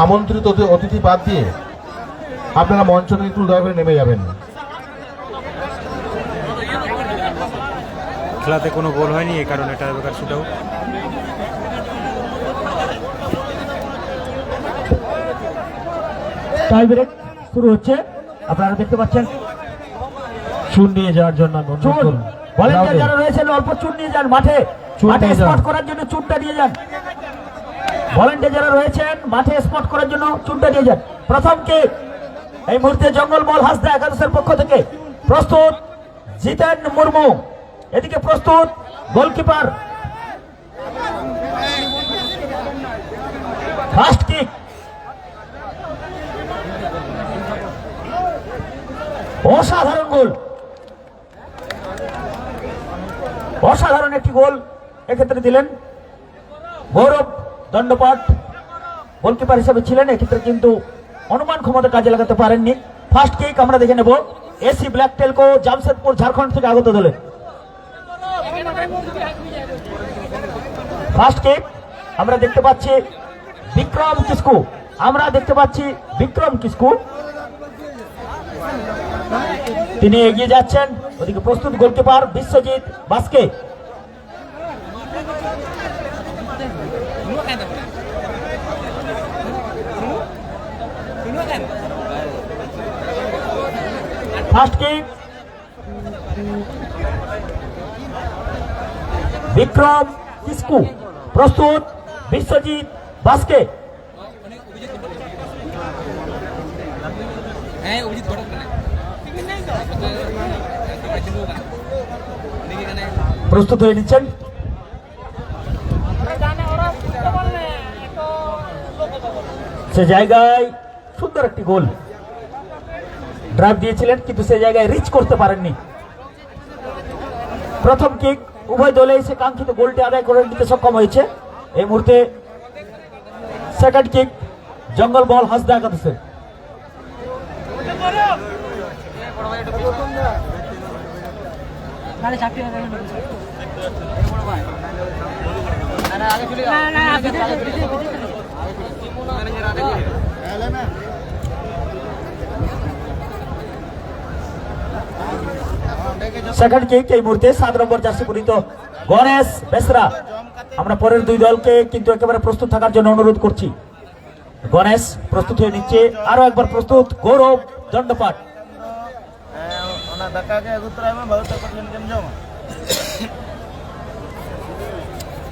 আমন্ত্রিত অতি- অতিথি বাদ দিয়ে আপনারা মঞ্চ থেকে একটু দয়া করে নেমে যাবেন। খেলাতে কোনো গোল হয়নি এই কারণে tiebreaker shoot out tie break শুরু হচ্ছে। আপনারা দেখতে পাচ্ছেন চুন নিয়ে যাওয়ার জন্য আমি অনুরোধ করব। যারা রয়েছেন অল্প চুন নিয়ে যান মাঠে। মাঠে স্পট করার জন্য চুনটা নিয়ে যান। ভলেন্টিয়ার যারা রয়েছেন, মাঠে স্পট করার জন্য চুনটা নিয়ে যান। প্রথম কে? এই মুহূর্তে জঙ্গলমল হাসদা একাদশের পক্ষ থেকে প্রস্তুত জিতেন মুর্মু। এদিকে প্রস্তুত গোলকিপার। ফার্স্ট কিক অসাধারণ গোল। অসাধারণ একটি গোল এক্ষেত্রে দিলেন গৌরব। দণ্ডপাট গোলকিপার হিসেবে ছিলেন, এক্ষেত্রে কিন্তু অনুমান ক্ষমতা কাজে লাগাতে পারেননি। ফার্স্ট কিক আমরা দেখে নেব। AC black Telco Jamshedpur Jharkhand থেকে আগত দলে। ফার্স্ট কিক আমরা দেখতে পাচ্ছি বিক্রম কিসকু। আমরা দেখতে পাচ্ছি বিক্রম কিসকু। তিনি এগিয়ে যাচ্ছেন। ওদিকে প্রস্তুত goalkeeper Biswajit Baske. First kick Bikram Kisku প্রস্তুত বিশ্বজিৎ বাস্কে। হ্যাঁ প্রস্তুত হয়ে নিচ্ছেন। সে জায়গায় সুন্দর একটি গোল। ড্রাইভ দিয়েছিলেন কিন্তু সে জায়গায় রিচ করতে পারেননি। প্রথম কিক উভয় দলে এসে কাঙ্ক্ষিত গোলটি আদায় করে নিতে সক্ষম হয়েছে। এই মুহূর্তে সেকেন্ড কিক জঙ্গল বল হাসদা একাদশের। সেকেন্ড কিক এই মুহূর্তে সাত নম্বর জার্সি পরিত গণেশ বেসরা, আমরা পরের দুই দলকে কিন্তু একেবারে প্রস্তুত থাকার জন্য অনুরোধ করছি। গণেশ প্রস্তুত হয়ে নিচ্ছে, আরও একবার প্রস্তুত, গৌরব দণ্ডপাট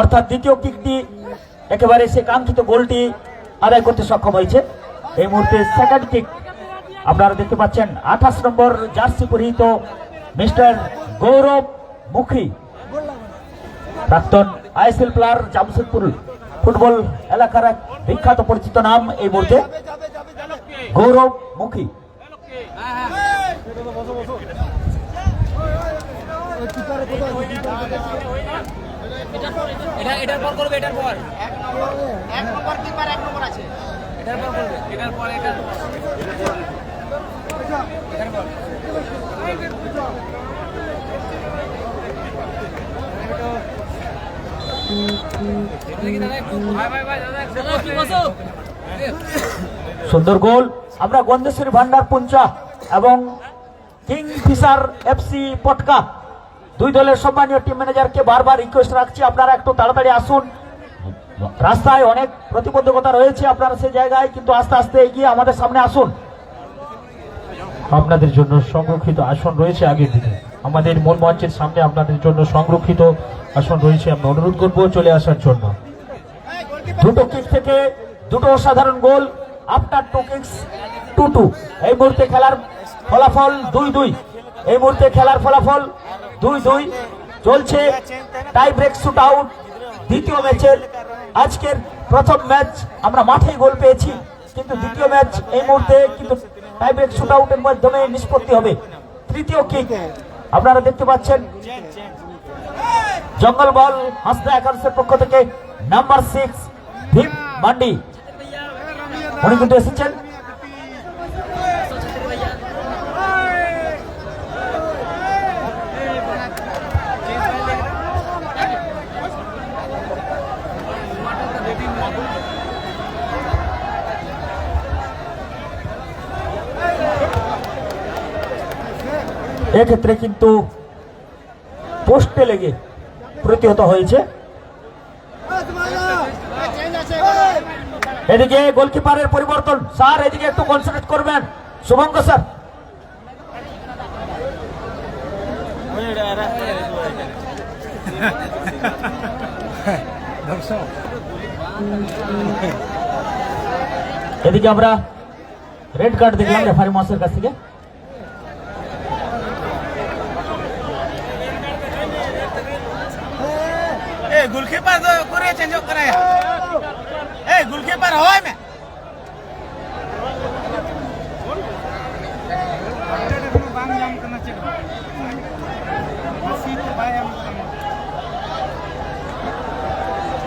অর্থাৎ দ্বিতীয় কিকটি, একেবারে সে কাঙ্ক্ষিত গোলটি আদায় করতে সক্ষম হয়েছে। এই মুহূর্তে সেকেন্ড কিক আপনারা দেখতে পাচ্ছেন আঠাশ নম্বর জার্সি পরিহিত মিস্টার গৌরব মুখী। প্রাক্তন আইএসএল প্লেয়ার জামশেদপুর ফুটবল এলাকার এক বিখ্যাত পরিচিত নাম এই মুহূর্তে। গৌরব মুখী। এটা এটার পর করবে এটার পর। এক নম্বর কিপার এক নম্বর আছে। এটার পর করবে এটার পর এটার পর। এটার পর। ভাই ভাই ভাই দাদা একটু বসো সুন্দর গোল। আমরা গন্ধেশ্বরী ভান্ডার পুঞ্চা এবং কিং ফিশার এফসি পটকা। দুই দলের সম্মানীয় টিম ম্যানেজারকে বারবার রিকোয়েস্ট রাখছি, আপনারা একটু তাড়াতাড়ি আসুন। রাস্তায় অনেক প্রতিবন্ধকতা রয়েছে আপনারা সেই জায়গায়, কিন্তু আস্তে আস্তে এগিয়ে আমাদের সামনে আসুন। আপনাদের জন্য সংরক্ষিত আসন রয়েছে আগের দিকে আমাদের মূল মঞ্চের সামনে আপনাদের জন্য সংরক্ষিত আসন রয়েছে। আমরা অনুরোধ করব চলে আসার জন্য। দুটো কিক থেকে দুটো অসাধারণ goal after two kicks two two এই মুহূর্তে খেলার ফলাফল দুই দুই। এই মুহূর্তে খেলার ফলাফল দুই দুই চলছে টাই ব্রেক শুট আউট দ্বিতীয় ম্যাচের আজকের প্রথম ম্যাচ আমরা মাঠেই গোল পেয়েছি, কিন্তু দ্বিতীয় ম্যাচ এই মুহূর্তে কিন্তু টাইব্রেক শুট আউটের মাধ্যমে নিষ্পত্তি হবে। তৃতীয় কিক আপনারা দেখতে পাচ্ছেন, জঙ্গল বল, হাসদা একাদশের পক্ষ থেকে নাম্বার সিক্স ভীম মান্ডি। উনি কিন্তু এসেছেন। এক্ষেত্রে কিন্তু পোস্টে লেগে প্রতিহত হয়েছে। এদিকে গোলকিপারের পরিবর্তন। স্যার, এদিকে একটু কনসেন্ট্রেট করবেন। শুভঙ্ক স্যার। এদিকে আমরা রেড কার্ড দেখলাম রেফারি মহাশয়ের কাছ থেকে। গোলকিপার করে চেঞ্জ এই গোলকিপার হয় মে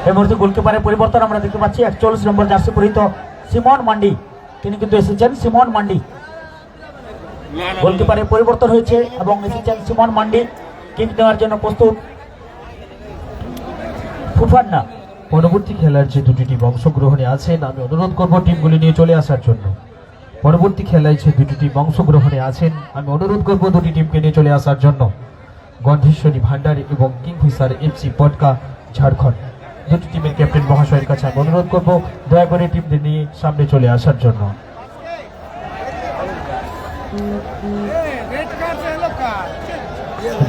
এই মুহূর্তে গোলকিপারের পরিবর্তন আমরা দেখতে পাচ্ছি। একচল্লিশ নম্বর জার্সি পরিহিত সিমন মান্ডি। তিনি কিন্তু এসেছেন সিমন মান্ডি। গোলকিপারের পরিবর্তন হয়েছে এবং এসেছেন সিমন মান্ডি। কিক দেওয়ার জন্য প্রস্তুত। ফুফান্না পরবর্তী খেলার যে দুটি টিম অংশগ্রহণে আছেন, আমি অনুরোধ করব টিমগুলি নিয়ে চলে আসার জন্য। পরবর্তী খেলায় যে দুটি টিম অংশগ্রহণে আছেন, আমি অনুরোধ করব দুটি টিমকে নিয়ে চলে আসার জন্য। গন্ধেশ্বরী ভান্ডারী এবং কিংফিশার এফসি পটকা, ঝাড়খণ্ড। দুটি টিমের ক্যাপ্টেন মহাশয়ের কাছে আমি অনুরোধ করব, দয়া করে টিমদের নিয়ে সামনে চলে আসার জন্য।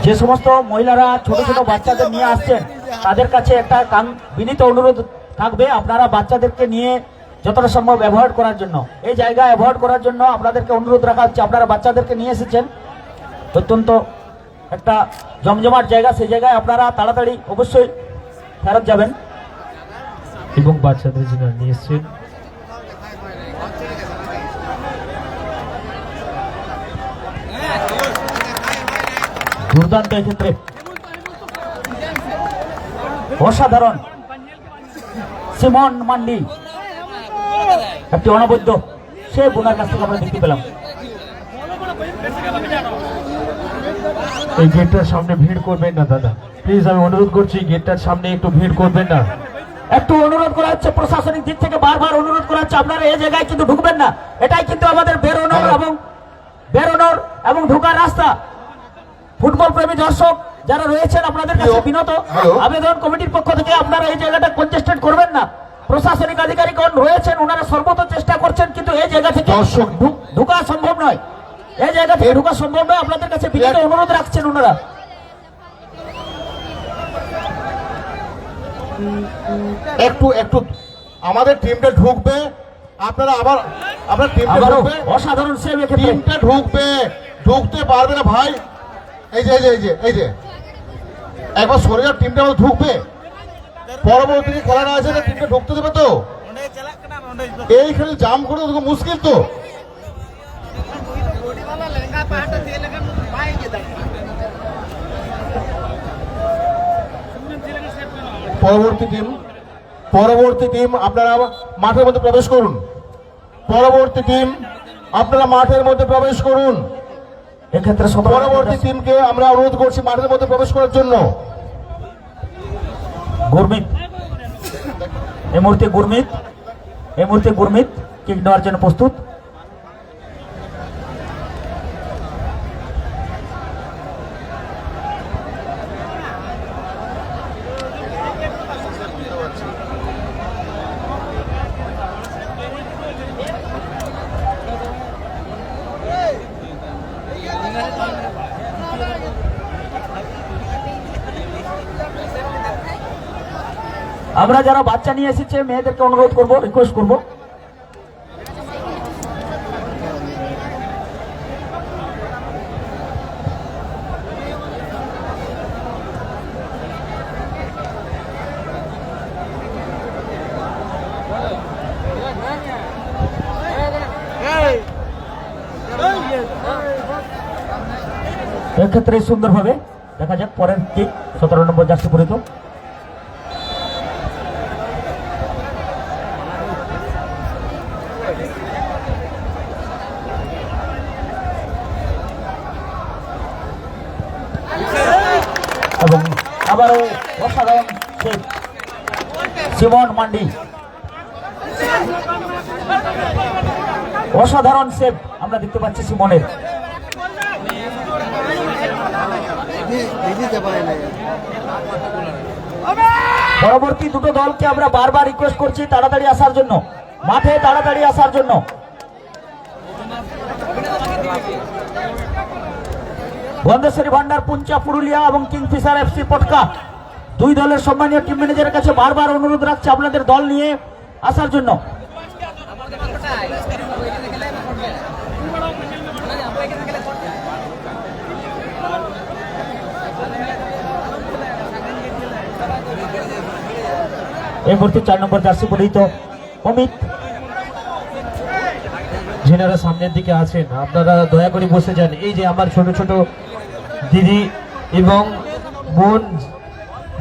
যে সমস্ত মহিলারা ছোট ছোট বাচ্চাদের নিয়ে আসছেন তাদের কাছে একটা বিনীত অনুরোধ থাকবে আপনারা বাচ্চাদেরকে নিয়ে যতটা সম্ভব অ্যাভয়েড করার জন্য। এই জায়গা অ্যাভয়েড করার জন্য আপনাদেরকে অনুরোধ রাখা হচ্ছে আপনারা বাচ্চাদেরকে নিয়ে এসেছেন। অত্যন্ত একটা জমজমাট জায়গা সেই জায়গায় আপনারা তাড়াতাড়ি অবশ্যই ফেরত যাবেন। এবং বাচ্চাদের যিনি নিয়ে এসছেন। দুর্দান্ত এক্ষেত্রে। অসাধারণ। সিমন মান্ডি। একটি অনবদ্য। সে বোনার কাছ থেকে আমরা দেখতে পেলাম। এই গেটটার সামনে ভিড় করবেন না দাদা। প্লিজ আমি অনুরোধ করছি গেটটার সামনে একটু ভিড় করবেন না। একটু অনুরোধ করা হচ্ছে প্রশাসনিক দিক থেকে বারবার অনুরোধ করা হচ্ছে আপনারা এই জায়গায় কিন্তু ঢুকবেন না। এটাই কিন্তু আমাদের বেরোনোর এবং বেরোনোর এবং ঢোকার রাস্তা। ফুটবল প্রেমী দর্শক যারা রয়েছেন আপনাদের কাছে। বিনত আবেদন কমিটির পক্ষ থেকে আপনারা এই জায়গাটা কনজেস্টেড করবেন না। প্রশাসনিক আধিকারিকগণ রয়েছেন ওনারা সর্বত চেষ্টা করছেন কিন্তু এই জায়গা থেকে। ঢুক- সম্ভব নয়। এই জায়গা থেকে ঢুকা সম্ভব নয় আপনাদের কাছে বিনীত অনুরোধ রাখছেন ওনারা। একটু একটু আমাদের টিমটা ঢুকবে আপনারা আবার আপনার টিমটা ঢুকবে। অসাধারণ সেভ টিমটা ঢুকবে ঢুকতে পারবে না ভাই। এই যে এই যে এই যে এই যে। একবার সরে যাওয়ার টিমটা আমাদের ঢুকবে। পরবর্তী খেলা না আছে টিমটা ঢুকতে দেবে তো। এইখানে জাম করে তো মুশকিল তো। পরবর্তী টিম পরবর্তী টিম আপনারা মাঠের মধ্যে প্রবেশ করুন। পরবর্তী টিম আপনারা মাঠের মধ্যে প্রবেশ করুন। এক্ষেত্রে পরবর্তী টিমকে আমরা অনুরোধ করছি মাঠের মধ্যে প্রবেশ করার জন্য। গুরমিত। এই মুহূর্তে গুরমিত। এই মুহূর্তে গুরমিত। কিক নেওয়ার জন্য প্রস্তুত। আমরা যারা বাচ্চা নিয়ে এসেছে, মেয়েদেরকে অনুরোধ করব রিকোয়েস্ট করব। এক্ষেত্রে সুন্দরভাবে দেখা যাক, পরের ঠিক সতেরো নম্বর যাচ্ছে পরিত এবং আবারও অসাধারণ সিমন মান্ডি। অসাধারণ সেভ আমরা দেখতে পাচ্ছি সিমনের পরবর্তী দুটো দলকে আমরা বারবার রিকোয়েস্ট করছি তাড়াতাড়ি আসার জন্য। মাঠে তাড়াতাড়ি আসার জন্য। বন্দেশ্বরী ভান্ডার, পুঞ্চা, পুরুলিয়া এবং কিংফিশার এফসি পটকা। দুই দলের সম্মানীয় টিম ম্যানেজারের কাছে বারবার অনুরোধ রাখছে আপনাদের দল নিয়ে আসার জন্য। এই মুহূর্তে চার নম্বর জার্সি পরিহিত। অমিত। যেনারা সামনের দিকে আছেন, আপনারা দয়া করে বসে যান। এই যে আমার ছোট ছোট দিদি এবং বোন,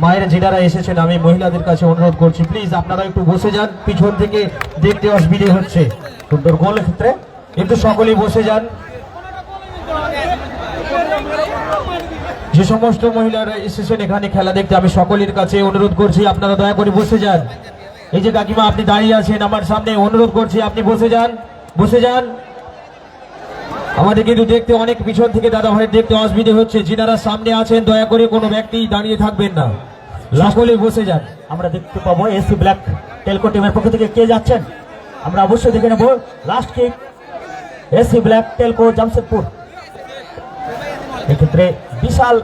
মায়ের যেনারা এসেছেন, আমি মহিলাদের কাছে অনুরোধ করছি, প্লিজ আপনারা একটু বসে যান। পিছন থেকে দেখতে অসুবিধে হচ্ছে। সুন্দর গোল ক্ষেত্রে। একটু সকলেই বসে যান। যে সমস্ত মহিলারা এসেছেন, এখানে খেলা দেখতে আমি সকলের কাছে অনুরোধ করছি, আপনারা দয়া করে বসে যান। এই যে কাকিমা, আপনি দাঁড়িয়ে আছেন আমার সামনে, অনুরোধ করছি, আপনি বসে যান বসে যান। আমাদের কিন্তু দেখতে অনেক পিছন থেকে দাদা ভাইয়ের দেখতে অসুবিধে হচ্ছে। যিনারা সামনে আছেন, দয়া করে কোনো ব্যক্তি দাঁড়িয়ে থাকবেন না। সকলে বসে যান। আমরা দেখতে পাবো এসি ব্ল্যাক টেলকো টিমের পক্ষ থেকে কে যাচ্ছেন। আমরা অবশ্যই দেখে নেব। Last kick AC black Telco Jamshedpur এক্ষেত্রে বিশাল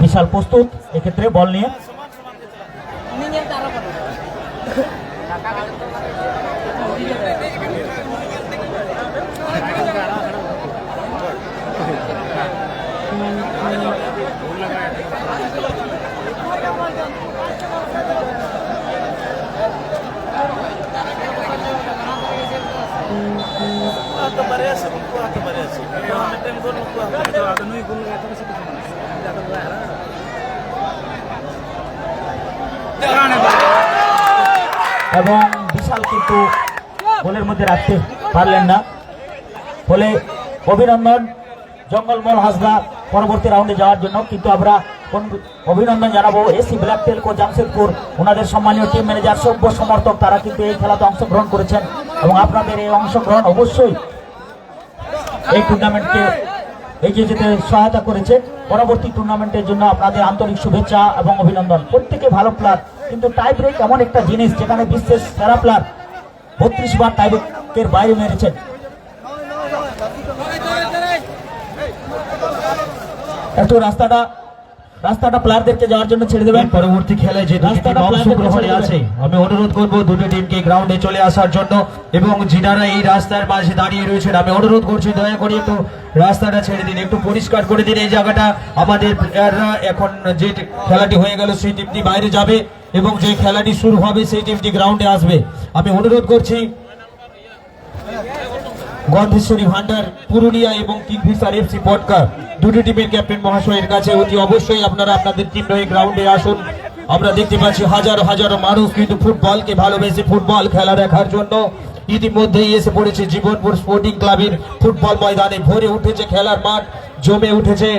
বিশাল প্রস্তুত এক্ষেত্রে বল নিয়ে। এবং বিশাল কিন্তু গোলের মধ্যে রাখতে পারলেন না। ফলে অভিনন্দন জঙ্গলমল হাসদা পরবর্তী রাউন্ডে যাওয়ার জন্য। কিন্তু আমরা অভিনন্দন জানাব এসি ব্ল্যাক টেলকো জামশেদপুর ওনাদের সম্মানীয় টিম ম্যানেজার সভ্য সমর্থক, তারা কিন্তু এই খেলাতে অংশগ্রহণ করেছেন এবং আপনাদের এই অংশগ্রহণ অবশ্যই এই টুর্নামেন্টকে এগিয়ে যেতে সহায়তা করেছে। পরবর্তী টুর্নামেন্টের জন্য আপনাদের আন্তরিক শুভেচ্ছা এবং অভিনন্দন। প্রত্যেকে ভালো প্লেয়ার কিন্তু টাই ব্রেক এমন একটা জিনিস যেখানে বিশ্বের সেরা প্লেয়ার বত্রিশ বার টাই ব্রেকের বাইরে মেরেছেন একটু রাস্তাটা রাস্তাটা প্লেয়ারদেরকে যাওয়ার জন্য ছেড়ে দেবেন। পরবর্তী খেলায় যে রাস্তাটা অংশগ্রহণে আছে আমি অনুরোধ করব দুটি টিমকে গ্রাউন্ডে চলে আসার জন্য এবং যিনারা এই রাস্তার মাঝে দাঁড়িয়ে রয়েছেন আমি অনুরোধ করছি দয়া করে একটু রাস্তাটা ছেড়ে দিন একটু পরিষ্কার করে দিন এই জায়গাটা। আমাদের প্লেয়াররা এখন যে খেলাটি হয়ে গেল সেই টিমটি বাইরে যাবে। এবং যে খেলাটি শুরু হবে, সেই টিমটি গ্রাউন্ডে আসবে। আমি অনুরোধ করছি, গন্ধেশ্বরী ভান্ডার, পুরুলিয়া এবং কিংফিশার এফসি পটকা, দুটি টিমের ক্যাপ্টেন মহাশয়ের কাছে অতি অবশ্যই আপনারা আপনাদের টিম রয়ে গ্রাউন্ডে আসুন। আমরা দেখতে পাচ্ছি হাজারো হাজারো মানুষ কিন্তু ফুটবলকে ভালোবেসে ফুটবল খেলা দেখার জন্য ইতিমধ্যেই এসে পড়েছে জীবনপুর স্পোর্টিং ক্লাবের ফুটবল ময়দানে। ভরে উঠেছে খেলার মাঠ, জমে উঠেছে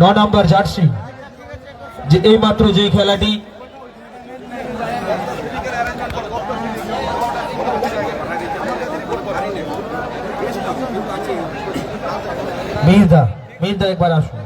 ন নম্বর জার্সি। যে এইমাত্র যে খেলাটি মির্জা মির্জা একবার আসুন